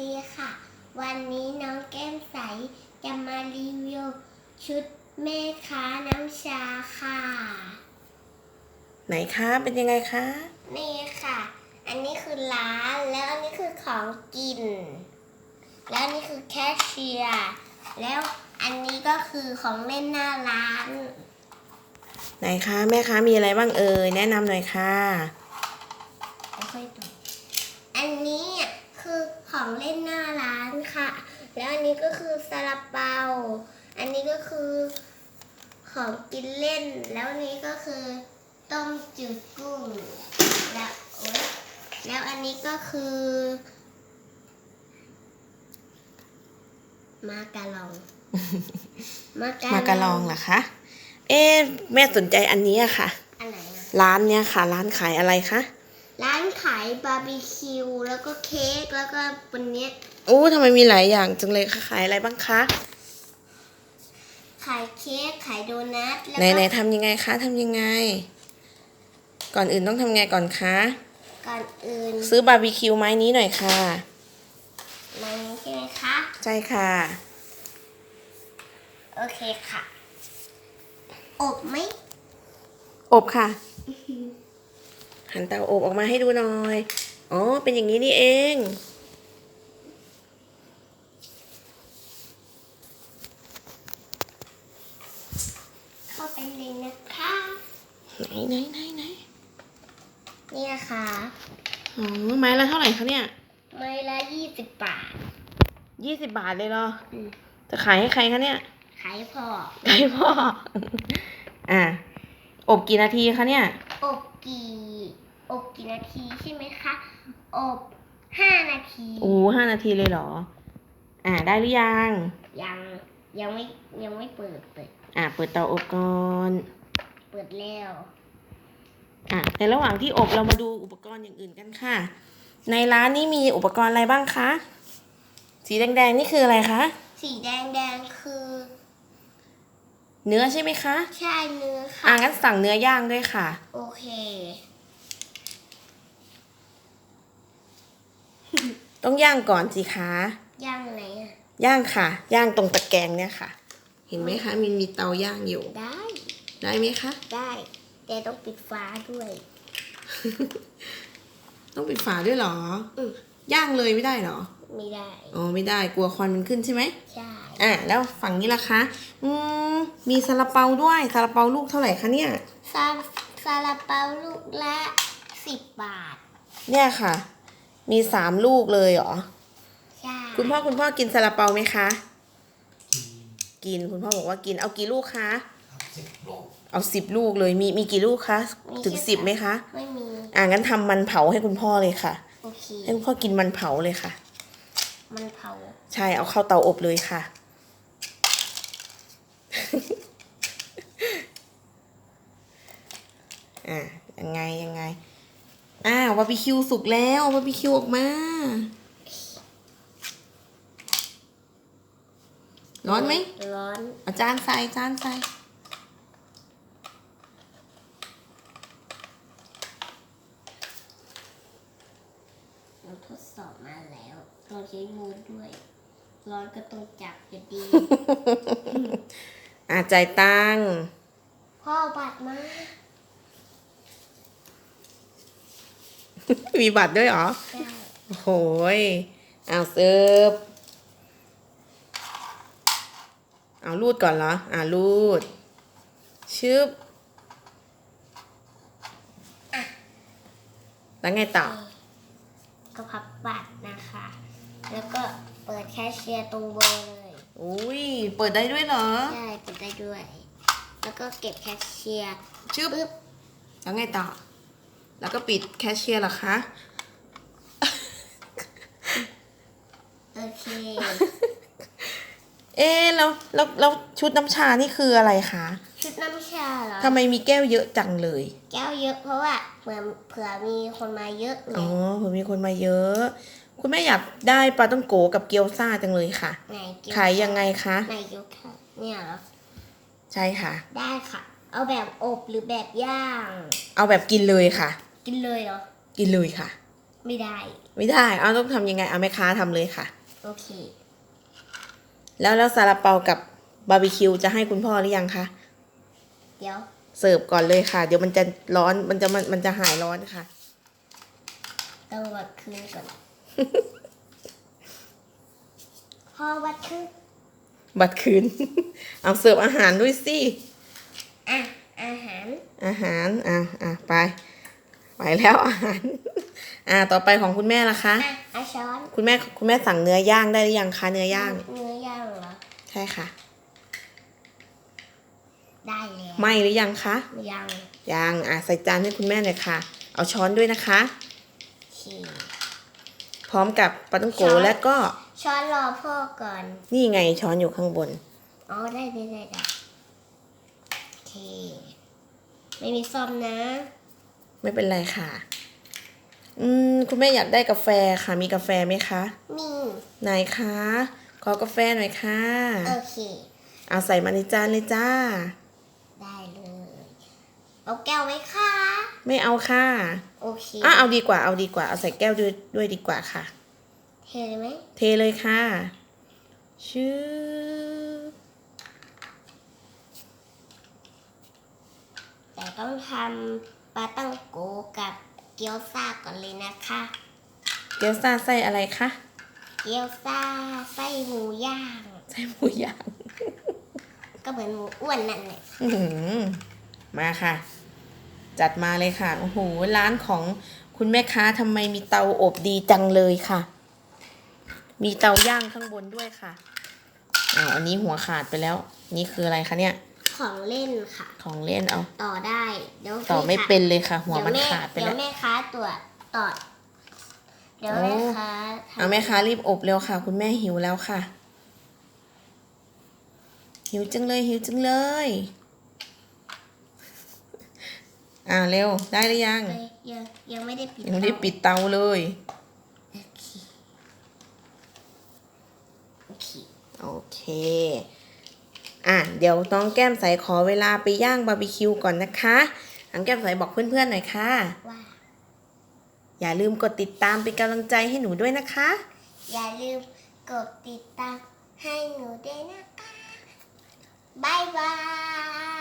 ดีค่ะ วันนี้น้องแก้มใสจะมารีวิวชุดแม่ค้าน้ำชาค่ะ ไหนคะเป็นยังไงคะนี่ค่ะ อันนี้คือร้านแล้วอันนี้คือของกิน แล้วอันนี้คือแคชเชียร์แล้วอันนี้ก็คือของเล่นหน้าร้าน ไหนคะแม่ค้ามีอะไรบ้างเอ่ยแนะนำหน่อยค่ะ ไม่ค่อยดูอันนี้อะคือ ของเล่นหน้าร้านค่ะ แล้วอันนี้ก็คือซาลาเปา อันนี้ก็คือของกินเล่น แล้วอันนี้ก็คือต้มจืดกุ้ง แล้วโอ๊ยแล้วอันนี้ก็คือ มากะลอง มากะมากระลองเหรอคะ เอ๊ะแม่สนใจอันนี้อะค่ะอันไหนอะร้านเนี้ยค่ะ ร้านขายอะไรคะร้าน ขายบาร์บีคิวแล้วก็เค้กแล้วก็บนเนี้ยอู้ทำไมมีหลายอย่างจังเลยคะขายอะไรบ้างคะขายเค้กขายโดนัทแล้วไหนก็ไหนทำยังไงคะทำยังไง ก่อนอื่นต้องทำไงก่อนคะ ก่อนอื่นซื้อบาร์บีคิวไม้นี้หน่อยค่ะ มันใช่ไหมคะใช่ค่ะ โอเคค่ะ อบไหมอบค่ะ หันเตาอบออกมาให้ดูหน่อย อ๋อ เป็นอย่างนี้นี่เอง เข้าไปเลยนะคะ ไหนไหนไหนไหนนี่นะคะอ๋อไม้ละเท่าไหร่คะเนี่ย ไม้ละยี่สิบบาท ยี่สิบบาทเลยเหรอ อืมจะขายให้ใครคะเนี่ย ขายพอขายพ่อ อะ อบกี่นาทีคะเนี่ย อบกี่อบกี่นาทีใช่ไหมคะ อบห้านาทีอู้ห้านาทีเลยเหรอ อะได้หรือยัง ยังยังไม่ยังไม่เปิดเปิด อะเปิดเตาอบก่อน เปิดแล้ว อะในระหว่างที่อบเรามาดูอุปกรณ์อย่างอื่นกันค่ะ ในร้านนี้มีอุปกรณ์อะไรบ้างคะ สีแดงๆนี่คืออะไรคะ สีแดงแดงๆคือ เนื้อใช่ไหมคะ ใช่เนื้ออะค่ะงั้นสั่งเนื้อย่างด้วยค่ะ โอเค ต้องย่างก่อนสิคะย่างไหนอะย่างค่ะ ย่างตรงตะแกรงเนี่ยค่ะ เห็นไหมคะมีมีเตาย่างอยู่ ได้ ได้ไหมคะ ได้แต่ต้องปิดฟ้าด้วย ต้องปิดฝาด้วยเหรอ อืม ย่างเลยไม่ได้เหรอ ไม่ได้อ๋อไม่ได้กลัวควันมันขึ้นใช่ไหมใช่อะแล้วฝั่งนี้ล่ะคะอืมมีซาลาเปาด้วยซาลาเปาลูกเท่าไหร่คะเนี่ยซาซาลาเปาลูกละสิบบาท เนี่ยค่ะ มีสามลูกเลยเหรอใช่คุณพ่อคุณพ่อกินซาลาเปาไหมคะ กินคุณพ่อบอกว่ากินเอากี่ลูกคะสิบโลเอาสิบลูกเลยมีมีกี่ลูกคะถึงสิบไหมคะไม่มีอะงั้นทำมันเผาให้คุณพ่อเลยค่ะโอเคให้คุณพ่อกินมันเผาเลยค่ะ มันเผา ใช่เอาเข้าเตาอบเลยค่ะ อะยังไงยังไงอ้าวบาร์บีคิวสุกแล้วบาร์บีคิวออกมา ร้อนไหมร้อนเอาจานใส่จานใส่เราทดสอบมาแล้ว เราใช้มือด้วย ร้อนก็ต้องจับจะดีอะจ่ายตังค์พ่อบัตรมามีบัตรด้วยเหรอใช่โอ้โหยเอาเสิร์ฟเอารูดก่อนเหรอ อ่ารูด ชึบ แล้วไงต่อ ก็พับบัตรนะคะ แล้วก็เปิดแคชเชียร์ตรงเบอร์เลยอุ้ยเปิดได้ด้วยเหรอ ใช่เปิดได้ด้วย แล้วก็เก็บแคชเชียร์ชึบปึ๊บแล้วไงต่อ แล้วก็ปิดแคชเชียร์เหรอคะ โอเค เอ๊ะแล้วแล้วแล้วชุดน้ำชานี่คืออะไรคะ ชุดน้ำชาเหรอทำไมมีแก้วเยอะจังเลย แก้วเยอะเพราะว่าเหมือนเผื่อมีคนมาเยอะไงอ๋อผมมีคนมาเยอะ คุณแม่อยากได้ปลาต้องโกกับเกี๊ยวซ่าจังเลยค่ะ ไหนเกี๊วขายยังไงคะ ไหนเกี๊ยวค่ะเนี่ยเหรอใช่ค่ะ ได้ค่ะ เอาแบบอบหรือแบบย่าง เอาแบบกินเลยค่ะ กินเลยเหรอ กินเลยค่ะ ไม่ได้ ไม่ได้ เอาต้องทำยังไง เอาแม่ค้าทำเลยค่ะ โอเค แล้วแล้วซาลาเปากับบาร์บีคิวจะให้คุณพ่อหรือยังคะ เดี๋ยว เสิร์ฟก่อนเลยค่ะ เดี๋ยวมันจะร้อน มันจะมันมันจะหายร้อนค่ะ ต้องวัดคืนก่อน พอวัดคืนบัตรคืน เอาเสิร์ฟอาหารด้วยสิ อะ อาหาร อาหาร อะอะไป ไปแล้วอาหาร อะต่อไปของคุณแม่ล่ะคะ อะอาช้อนคุณแม่คุณแม่สั่งเนื้อย่างได้หรือยังคะเนื้อย่าง เนื้อย่างเหรอ ใช่ค่ะ ได้แล้วไหมหรือยังคะ ยังยัง อะใส่จานให้คุณแม่หน่อยค่ะ เอาช้อนด้วยนะคะ โอเค พร้อมกับปลาต้องโกช้อนและก็ ช้อนรอพ่อก่อน นี่ไงช้อนอยู่ข้างบน อ๋อได้ได้ได้ได้โอเค ไม่มีซ่อมนะ ไม่เป็นไรค่ะ อืม คุณแม่อยากได้กาแฟค่ะ มีกาแฟไหมคะ มี ไหนคะ ขอกาแฟหน่อยค่ะ โอเค เอาใส่มาในจานเลยจ้า ได้เลย เอาแก้วไหมคะ ไม่เอาค่ะ โอเคอะเอาดีกว่าเอาดีกว่า เอาใส่แก้วด้วยด้วยดีกว่าค่ะ เทเลยไหมเทเลยค่ะชื่อแต่ต้องทำปลาตั้งโกกับเกี๊ยวซ่าก่อนเลยนะคะ เกี๊ยวซ่าไส้อะไรคะเกี๊ยวซ่าไส้หมูย่างไส้หมูย่าง ก็เหมือนหมูอ้วนนั่นแหละอื้อหือมาค่ะ จัดมาเลยค่ะโอ้โหร้านของคุณแม่ค้าทำไมมีเตาอบดีจังเลยค่ะ มีเตาย่างข้างบนด้วยค่ะอ้าวอันนี้หัวขาดไปแล้ว นี่คืออะไรคะเนี่ย ของเล่นค่ะ ของเล่นเอาต่อได้เดี๋ยวต่อไม่ค่ะเป็นเลยค่ะ หัวเดี๋ยวมันแม่ขาดไปเดี๋ยแล้ววแม่ค้าตรวจต่อเดี๋ยวโอ้แม่ค้าทำเอาแม่ค้ารีบอบเร็วค่ะ คุณแม่หิวแล้วค่ะ หิวจังเลยหิวจังเลย อ่าเร็วได้หรือยังเลยยังยังไม่ได้ปิดยังไม่ได้เตาปิดเตาเลยโอเคโอเคโอเคอะเดี๋ยวน้องแก้มใสขอเวลาไปย่างบาร์บีคิวก่อนนะคะน้องแก้มใสบอกเพื่อนๆหน่อยค่ะว่าอย่าลืมกดติดตามเป็นกำลังใจให้หนูด้วยนะคะ อย่าลืมกดติดตามให้หนูด้วยนะคะบายบาย